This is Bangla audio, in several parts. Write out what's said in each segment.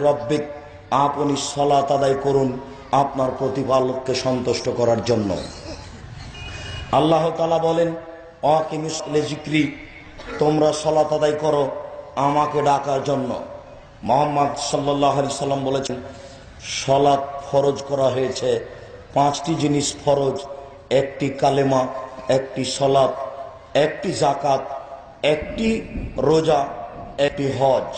রব্বিক, আপনি সলাত আদায় করুন আপনার প্রতিপালককে সন্তুষ্ট করার জন্য। আল্লাহ তালা বলেন অকিমিসলে তোমরা সলাত আদায় করো আমাকে ডাকার জন্য। মোহাম্মদ সাল্লাহ আলি সাল্লাম বলেছেন, সলাৎ ফরজ করা হয়েছে। পাঁচটি জিনিস ফরজ, একটি কালেমা, একটি সলাৎ, একটি জাকাত একটি রোজা, একটি হজ।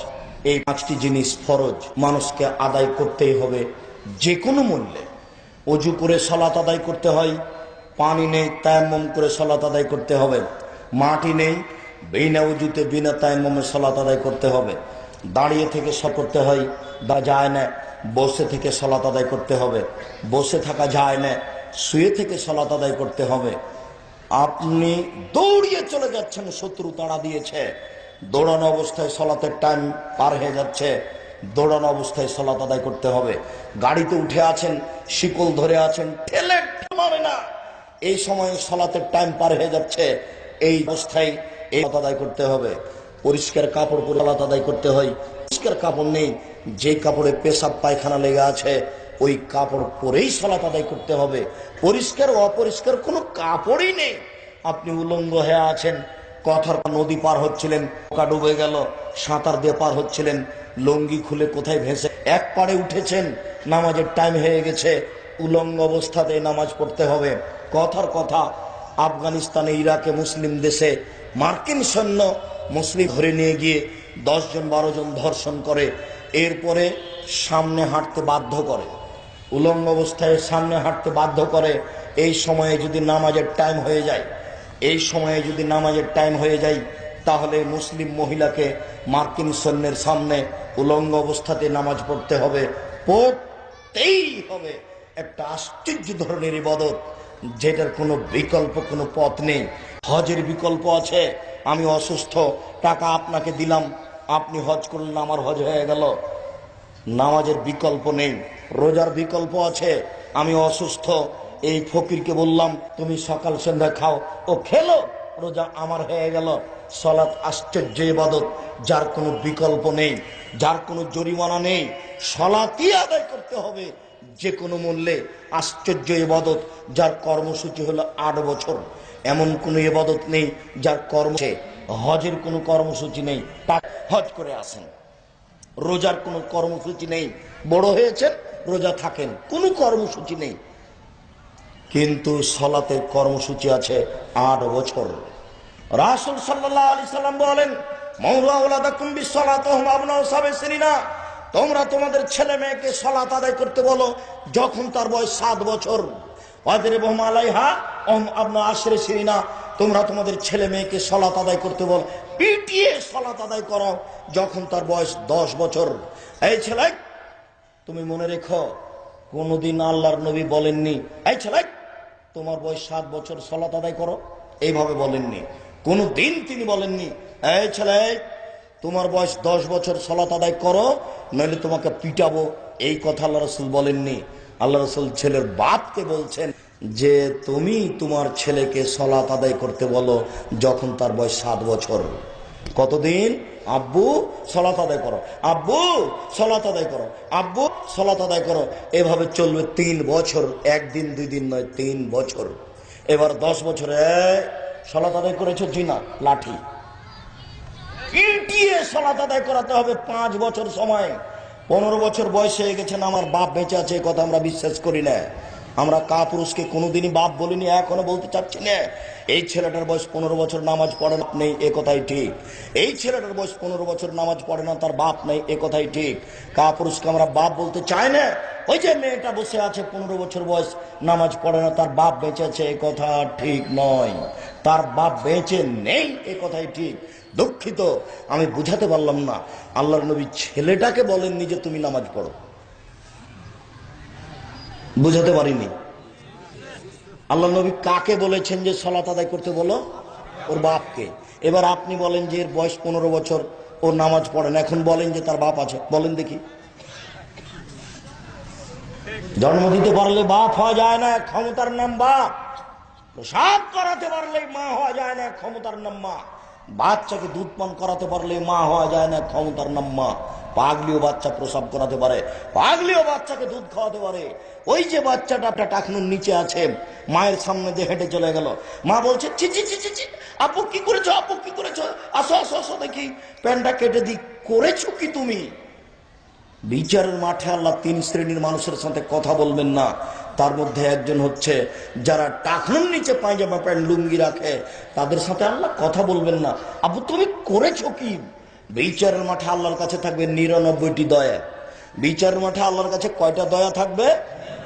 এই পাঁচটি জিনিস ফরজ, মানুষকে আদায় করতেই হবে যে কোনো মূল্যে। অজু করে সলাত আদায় করতে হয়, পানি নেই, তায়াম্মম করে সলাত আদায় করতে হবে। মাটি নেই, বিনা উজুতে বিনা তায়াম্মমে সলাত আদায় করতে হবে। দাঁড়িয়ে থেকে সব করতে হয়, বা যায় না, বসে থেকে সলাত আদায় করতে হবে। বসে থাকা যায় না, শুয়ে থেকে সলাত আদায় করতে হবে। আপনি দৌড়িয়ে চলে যাচ্ছেন, শত্রু তাড়া দিয়েছে। দৌড়ানো অবস্থায় সলাতের টাইম পার হয়ে যাচ্ছে। দৌড়ানো অবস্থায় সলাত আদায় করতে হবে। গাড়িতে উঠে আছেন, শিকল ধরে আছেন, ঠেলে মারে না। এই সময় সলাতের টাইম পার হয়ে যাচ্ছে। এই অবস্থায় এই আদায় করতে হবে। পরিষ্কার কাপড় পরে সলাত আদায় করতে হয়। পরিষ্কার কাপড় নেই। যে কাপড়ে পেশাব, পায়খানা লেগে আছে, ওই কাপড় পরেই সলাত আদায় করতে হবে। পরিষ্কার অপরিষ্কার কোনো কাপড়ই নেই। আপনি উলঙ্গ হয়ে আছেন কথার নদী পার হচ্ছিলেন পোকা ডুবে গেল, সাঁতার দিয়ে পার হচ্ছিলেন, লঙ্গি খুলে কোথায় ভেসে? এক পাড়ে উঠেছেন, নামাজের টাইম হয়ে গেছে, উলঙ্গ অবস্থাতে নামাজ পড়তে হবে। কথার কথা, আফগানিস্তানে, ইরাকে, মুসলিম দেশে, মার্কিন সৈন্য মুসলিম ধরে নিয়ে গিয়ে দশজন বারো জন ধর্ষণ করে, এরপরে সামনে হাঁটতে বাধ্য করে। উলঙ্গ অবস্থায় সামনে হাঁটতে বাধ্য করে, এই সময়ে যদি নামাজের টাইম হয়ে যায় এই সময়ে যদি নামাজের টাইম হয়ে যায়, তাহলে মুসলিম মহিলাকে মার্কিন সৈন্যের সামনে উলঙ্গ অবস্থাতে নামাজ পড়তে হবে, পড়তেই হবে। একটা আশ্চর্য ধরনের ইবাদত, যেটার কোনো বিকল্প, কোনো পথ নেই। হজের বিকল্প আছে, আমি অসুস্থ, টাকা আপনাকে দিলাম, আপনি হজ করলেন, আমার হজ হয়ে গেল। নামাজের বিকল্প নেই, রোজার বিকল্প আছে, আমি অসুস্থ এই ফকিরকে বললাম, তুমি সকাল সন্ধ্যা খাও ও খেলো। রোজা আমার হয়ে গেল। সলাৎ আশ্চর্য ইবাদত। যার কোনো বিকল্প নেই, যার কোনো জরিমানা নেই, সলাতই আদায় করতে হবে। যে কোনো মূল্যে আশ্চর্য ইবাদত, যার কর্মসূচি হলো আট বছর। এমন কোনো ইবাদত নেই, যার কর্ম হজের কোনো কর্মসূচি নেই। তা হজ করে আসেন। রোজার কোনো কর্মসূচি নেই। বড় হয়েছেন, রোজা থাকেন। কোনো কর্মসূচি নেই। কিন্তু সলাতের কর্মসূচি আছে আট বছর। রাসুল সাল্লাহ আলি সাল্লাম বলেন তোমরা তোমাদের ছেলে মেয়েকে সলাত আদায় করতে বলো, যখন তার বয়স সাত বছর। তোমরা তোমাদের ছেলে মেয়েকে সলাত আদায় করতে বল, পিটিয়ে সলাত আদায় করো, যখন তার বয়স দশ বছর। এই ছেলে, তুমি মনে রেখো, কোনোদিন আল্লাহর নবী বলেননি। এই ছেলে তোমার বয়স সাত বছর, সলাত আদায় করো। এইভাবে বলেননি। কোনো দিন তিনি বলেননি, এই ছেলে, তোমার বয়স দশ বছর, সলাত আদায় করো, নইলে তোমাকে পিটাবো। এই কথা আল্লাহ রসুল বলেননি। আল্লাহ রসুল ছেলের বাপকে বলছেন যে, তুমি তোমার ছেলেকে সলাত আদায় করতে বলো যখন তার বয়স সাত বছর। কতদিন? আব্বু, সলাত আদায় করো। আব্বু, সলাত আদায় করো। আব্বু, সলাত আদায় করো। এভাবে চলবে তিন বছর। একদিন, দুই দিন নয়, তিন বছর। এবার দশ বছরে সলাত আদায় করেছ জি না? লাঠি। পিটিয়ে সলাত আদায় করাতে হবে পাঁচ বছর সময়। পনেরো বছর বয়স হয়ে গেছেন আমার বাপ বেঁচে আছে কথা আমরা বিশ্বাস করি না। আমরা কা পুরুষকে কোনোদিনই বাপ বলিনি, এখনও বলতে চাচ্ছি না। এই ছেলেটার বয়স পনেরো বছর, নামাজ পড়ে না, নেই, এ কথাই ঠিক। এই ছেলেটার বয়স পনেরো বছর, নামাজ পড়ে না, তার বাপ নেই, এ কথাই ঠিক। কা পুরুষকে আমরা বাপ বলতে চাই না। ওই যে মেয়েটা বসে আছে, পনেরো বছর বয়স, নামাজ পড়ে না, তার বাপ বেঁচে আছে, এ কথা ঠিক নয়। তার বাপ বেঁচে নেই, এ কথাই ঠিক। দুঃখিত, আমি বুঝাতে পারলাম না। আল্লাহর নবী ছেলেটাকে বলেননি যে তুমি নামাজ পড়ো। বুঝাতে পারিনি। আল্লাহ নবী কাকে বলেছেন যে সলাত আদায় করতে বলো? ওর বাপকে। এবার আপনি বলেন যে এর বয়স পনেরো বছর, ও নামাজ পড়েন এখন বলেন যে তার বাপ আছে। বলেন দেখি। জন্ম দিতে পারলে বাপ হওয়া যায় না, ক্ষমতার নাম বাপ। প্রসাব করাতে পারলে মা হওয়া যায় না, ক্ষমতার নাম মা। বাচ্চাকে দুধ পান করাতে পারলে মা হওয়া যায় না, ক্ষমতার নাম মা। পাগলিও বাচ্চা প্রসাব করাতে পারে, পাগলিও বাচ্চাকে দুধ খাওয়াতে পারে। ওই যে বাচ্চাটা একটা টাকনুর নিচে আছে, মায়ের সামনে দিয়ে হেঁটে চলে গেল। মা বলছে চি চি চি চি আপু কি করেছ, আপু কি করেছ? আসো আসো আসো দেখি। প্যান্টটা কেটে দি করেছ কি তুমি? বিচারের মাঠে আল্লাহ তিন শ্রেণির মানুষের সাথে কথা বলবেন না। তার মধ্যে একজন হচ্ছে, যারা টাকনুর নিচে পায়জামা প্যান্ট লুঙ্গি রাখে, তাদের সাথে আল্লাহ কথা বলবেন না। আপু, তুমি করেছ কি? বিচারের মাঠে আল্লাহর কাছে থাকবে নিরানব্বইটি দয়া। বিচারের মাঠে আল্লাহর কাছে কয়টা দয়া থাকবে?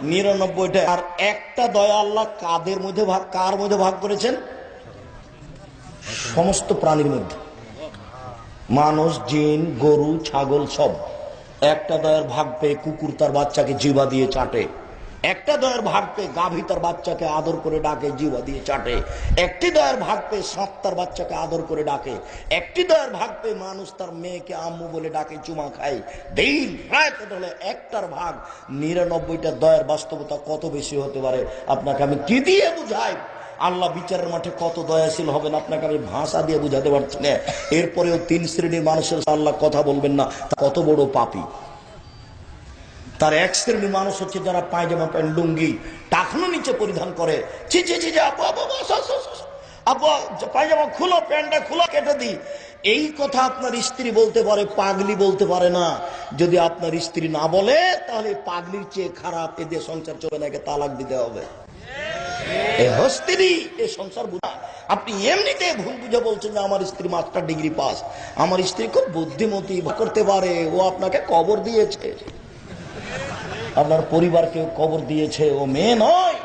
নিরানব্বইটা। আর একটা দয়া আল্লাহ কাদের মধ্যে ভাগ, কার মধ্যে ভাগ করেছেন? সমস্ত প্রাণীর মধ্যে। মানুষ, জিন, গরু, ছাগল সব। একটা দয়ের ভাগ পেয়ে কুকুর তার বাচ্চাকে জিবা দিয়ে চাটে। একটা দয়ের ভাগ পেয়ে গাভী তার বাচ্চাকে আদর করে ডাকে জিবা দিয়ে চাটে। একটি দয়ের ভাগ পেয়ে সাপ তার বাচ্চাকে আদর করে ডাকে। একটি দয়ের ভাগ পেয়ে মানুষ তার মেয়েকে আম্মু বলে ডাকে, চুমা খায়। দিন রাত হলে একটার ভাগ নিরানব্বইটা দয়ের বাস্তবতা কত বেশি হতে পারে? আপনাকে আমি কি দিয়ে বুঝাই? আল্লাহ বিচারের মাঠে কত দয়াশীল হবেন আপনাকে আমি ভাষা দিয়ে বুঝাতে পারছি না। এরপরেও তিন শ্রেণির মানুষের আল্লাহ কথা বলবেন না। কত বড় পাপি। তার এক শ্রেণির মানুষ হচ্ছে যারা পায়জামা প্যান্ট, লুঙ্গি টাকনো নিচে পরিধান করে। ছি ছি ছি আপু আপু পায়জামা খুলো, প্যান্টটা খুলো, কেটে দি। এই কথা আপনার স্ত্রী বলতে পারে, পাগলি বলতে পারে না। যদি আপনার স্ত্রী না বলে, তাহলে পাগলির চেয়ে খারাপ এদের সংসার চলে নাকি তালাক দিতে হবে। এ হস্তিনি, এ সংসার বুঝা। আপনি এমনিতে ভুল বুঝে বলছেন যে আমার স্ত্রী মাস্টার ডিগ্রি পাস। আমার স্ত্রী খুব বুদ্ধিমতী করতে পারে, ও আপনাকে কবর দিয়েছে। আপনার পরিবারকে কবর দিয়েছে, ও মেয়ে নয়।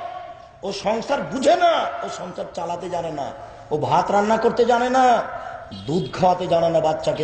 ও সংসার বুঝে না, ও সংসার চালাতে জানে না, ও ভাত রান্না করতে জানে না, দুধ খাওয়াতে জানে না বাচ্চাকে।